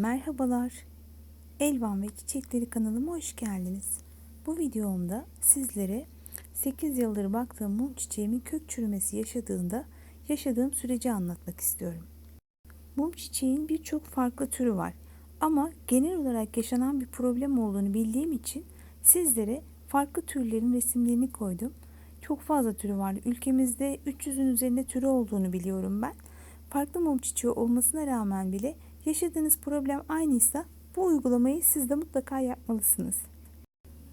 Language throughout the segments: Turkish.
Merhabalar. Elvan ve Çiçekleri kanalıma hoş geldiniz. Bu videomda sizlere 8 yıldır baktığım mum çiçeğimin kök çürümesi yaşadığında yaşadığım süreci anlatmak istiyorum. Mum çiçeğin birçok farklı türü var ama genel olarak yaşanan bir problem olduğunu bildiğim için sizlere farklı türlerin resimlerini koydum. Çok fazla türü var. Ülkemizde 300'ün üzerinde türü olduğunu biliyorum ben. Farklı mum çiçeği olmasına rağmen bile yaşadığınız problem aynıysa bu uygulamayı siz de mutlaka yapmalısınız.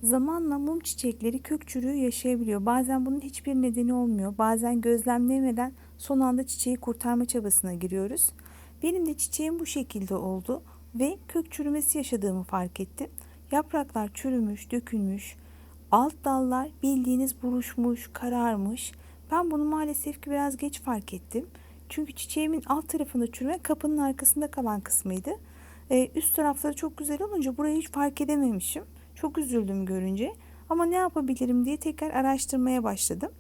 Zamanla mum çiçekleri kök çürüğü yaşayabiliyor. Bazen bunun hiçbir nedeni olmuyor. Bazen gözlemlemeden son anda çiçeği kurtarma çabasına giriyoruz. Benim de çiçeğim bu şekilde oldu ve kök çürümesi yaşadığımı fark ettim. Yapraklar çürümüş, dökülmüş. Alt dallar bildiğiniz buruşmuş, kararmış. Ben bunu maalesef ki biraz geç fark ettim. Çünkü çiçeğimin alt tarafında çürüme kapının arkasında kalan kısmıydı. Ee, üst tarafları çok güzel olunca burayı hiç fark edememişim. Çok üzüldüm görünce. Ama ne yapabilirim diye tekrar araştırmaya başladım.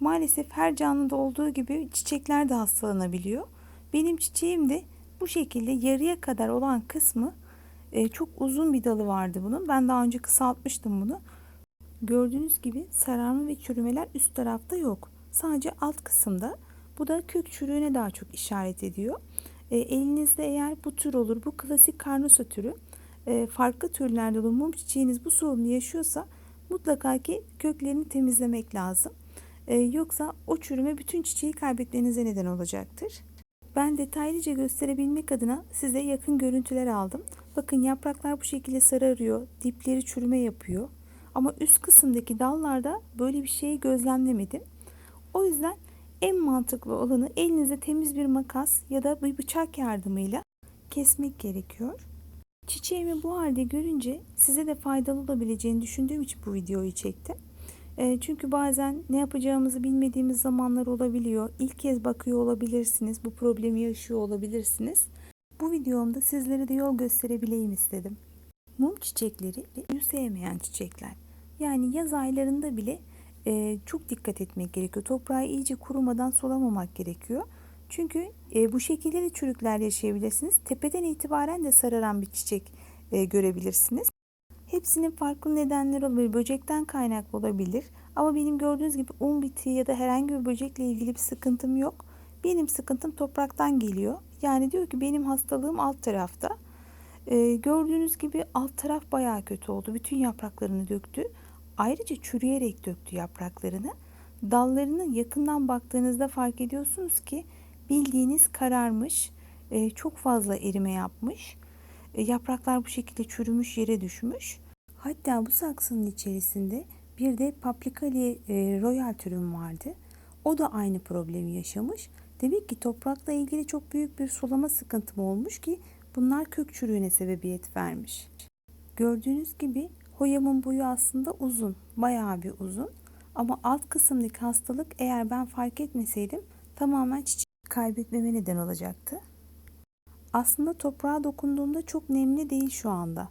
Maalesef her canlıda olduğu gibi çiçekler de hastalanabiliyor. Benim çiçeğim de bu şekilde yarıya kadar olan kısmı e, çok uzun bir dalı vardı bunun. Ben daha önce kısaltmıştım bunu. Gördüğünüz gibi sararma ve çürümeler üst tarafta yok. Sadece alt kısımda. Bu da kök çürüğüne daha çok işaret ediyor. E, elinizde eğer bu tür olur, bu klasik karnosa türü, e, farklı türlerde olur, mum çiçeğiniz bu sorunu yaşıyorsa mutlaka ki köklerini temizlemek lazım. E, yoksa o çürüme bütün çiçeği kaybetmenize neden olacaktır. Ben detaylıca gösterebilmek adına size yakın görüntüler aldım. Bakın yapraklar bu şekilde sararıyor, dipleri çürüme yapıyor. Ama üst kısımdaki dallarda böyle bir şeyi gözlemlemedim. O yüzden en mantıklı olanı elinize temiz bir makas ya da bir bıçak yardımıyla kesmek gerekiyor. Çiçeğimi bu halde görünce size de faydalı olabileceğini düşündüğüm için bu videoyu çektim. E, çünkü bazen ne yapacağımızı bilmediğimiz zamanlar olabiliyor. İlk kez bakıyor olabilirsiniz. Bu problemi yaşıyor olabilirsiniz. Bu videomda sizlere de yol gösterebileyim istedim. Mum çiçekleri suyu sevmeyen çiçekler. Yani yaz aylarında bile e, çok dikkat etmek gerekiyor. Toprağı iyice kurumadan sulamamak gerekiyor. Çünkü e, bu şekilde de çürükler yaşayabilirsiniz. Tepeden itibaren de sararan bir çiçek e, görebilirsiniz. Hepsinin farklı nedenleri olabilir. Böcekten kaynaklı olabilir. Ama benim gördüğünüz gibi un bitiği ya da herhangi bir böcekle ilgili bir sıkıntım yok. Benim sıkıntım topraktan geliyor. Yani diyor ki benim hastalığım alt tarafta. Ee, gördüğünüz gibi alt taraf bayağı kötü oldu. Bütün yapraklarını döktü. Ayrıca çürüyerek döktü yapraklarını. Dallarını yakından baktığınızda fark ediyorsunuz ki bildiğiniz kararmış, e, çok fazla erime yapmış. E, yapraklar bu şekilde çürümüş yere düşmüş. Hatta bu saksının içerisinde bir de Paprikali e, Royal türüm vardı. O da aynı problemi yaşamış. Demek ki toprakla ilgili çok büyük bir sulama sıkıntım olmuş ki bunlar kök çürüğüne sebebiyet vermiş. Gördüğünüz gibi Hoyamın boyu aslında uzun, bayağı bir uzun. Ama alt kısımdaki hastalık eğer ben fark etmeseydim tamamen çiçek kaybetmeme neden olacaktı. Aslında toprağa dokunduğumda çok nemli değil şu anda.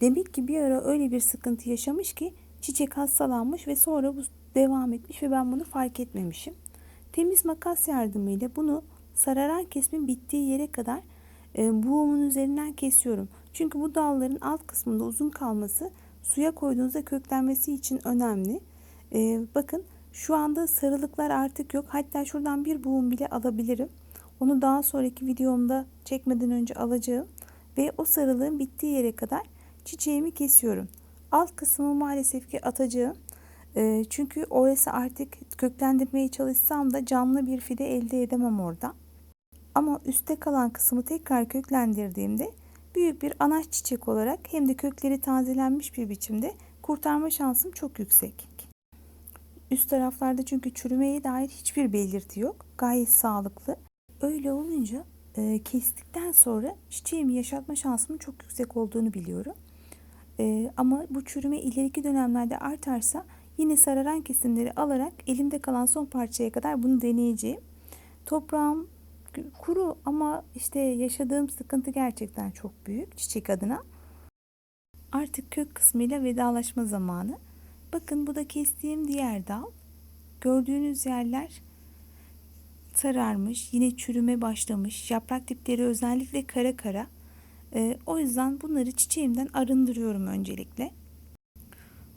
Demek ki bir ara öyle bir sıkıntı yaşamış ki çiçek hastalanmış ve sonra bu devam etmiş ve ben bunu fark etmemişim. Temiz makas yardımıyla bunu sararan kesmin bittiği yere kadar e, buğumun üzerinden kesiyorum. Çünkü bu dalların alt kısmında uzun kalması suya koyduğunuzda köklenmesi için önemli. Ee, bakın şu anda sarılıklar artık yok. Hatta şuradan bir buğum bile alabilirim. Onu daha sonraki videomda çekmeden önce alacağım. Ve o sarılığın bittiği yere kadar çiçeğimi kesiyorum. Alt kısmı maalesef ki atacağım. E, çünkü orası artık köklendirmeye çalışsam da canlı bir fide elde edemem orada. Ama üstte kalan kısmı tekrar köklendirdiğimde büyük bir anaç çiçek olarak hem de kökleri tazelenmiş bir biçimde kurtarma şansım çok yüksek. Üst taraflarda çünkü çürümeye dair hiçbir belirti yok. Gayet sağlıklı. Öyle olunca e, kestikten sonra çiçeğimi yaşatma şansımın çok yüksek olduğunu biliyorum. E, ama bu çürüme ileriki dönemlerde artarsa yine sararan kesimleri alarak elimde kalan son parçaya kadar bunu deneyeceğim. Toprağım kuru ama işte yaşadığım sıkıntı gerçekten çok büyük çiçek adına. Artık kök kısmıyla vedalaşma zamanı. Bakın bu da kestiğim diğer dal. Gördüğünüz yerler sararmış, yine çürüme başlamış. Yaprak dipleri özellikle kara kara. E, o yüzden bunları çiçeğimden arındırıyorum öncelikle.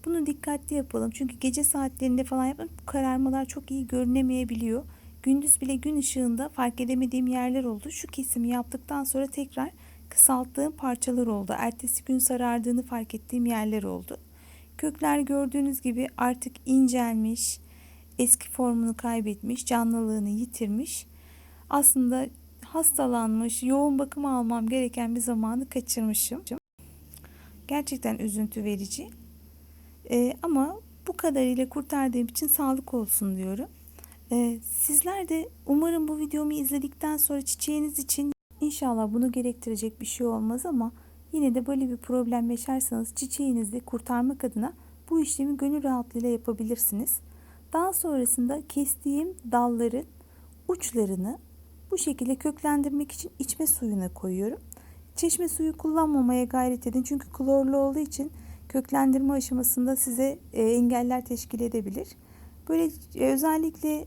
Bunu dikkatli yapalım. Çünkü gece saatlerinde falan yapın kararmalar çok iyi görünemeyebiliyor. Gündüz bile gün ışığında fark edemediğim yerler oldu. Şu kesimi yaptıktan sonra tekrar kısalttığım parçalar oldu. Ertesi gün sarardığını fark ettiğim yerler oldu. Kökler gördüğünüz gibi artık incelmiş, eski formunu kaybetmiş, canlılığını yitirmiş. Aslında hastalanmış, yoğun bakım almam gereken bir zamanı kaçırmışım. Gerçekten üzüntü verici. Ee, ama bu kadarıyla kurtardığım için sağlık olsun diyorum. Ee, sizler de umarım bu videomu izledikten sonra çiçeğiniz için inşallah bunu gerektirecek bir şey olmaz ama yine de böyle bir problem yaşarsanız çiçeğinizi kurtarmak adına bu işlemi gönül rahatlığıyla yapabilirsiniz. Daha sonrasında kestiğim dalların uçlarını bu şekilde köklendirmek için içme suyuna koyuyorum. Çeşme suyu kullanmamaya gayret edin çünkü klorlu olduğu için köklendirme aşamasında size e, engeller teşkil edebilir. Böyle e, özellikle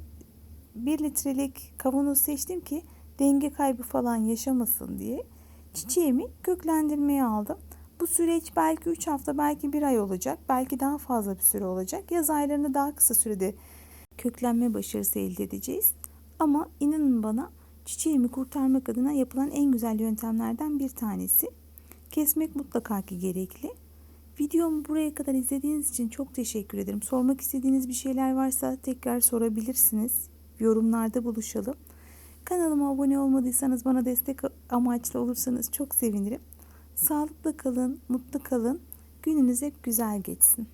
1 litrelik kavanoz seçtim ki denge kaybı falan yaşamasın diye. Çiçeğimi köklendirmeye aldım. Bu süreç belki 3 hafta belki 1 ay olacak. Belki daha fazla bir süre olacak. Yaz aylarında daha kısa sürede köklenme başarısı elde edeceğiz. Ama inanın bana çiçeğimi kurtarmak adına yapılan en güzel yöntemlerden bir tanesi. Kesmek mutlaka ki gerekli. Videomu buraya kadar izlediğiniz için çok teşekkür ederim. Sormak istediğiniz bir şeyler varsa tekrar sorabilirsiniz. Yorumlarda buluşalım. Kanalıma abone olmadıysanız bana destek amaçlı olursanız çok sevinirim. Sağlıklı kalın, mutlu kalın. Gününüz hep güzel geçsin.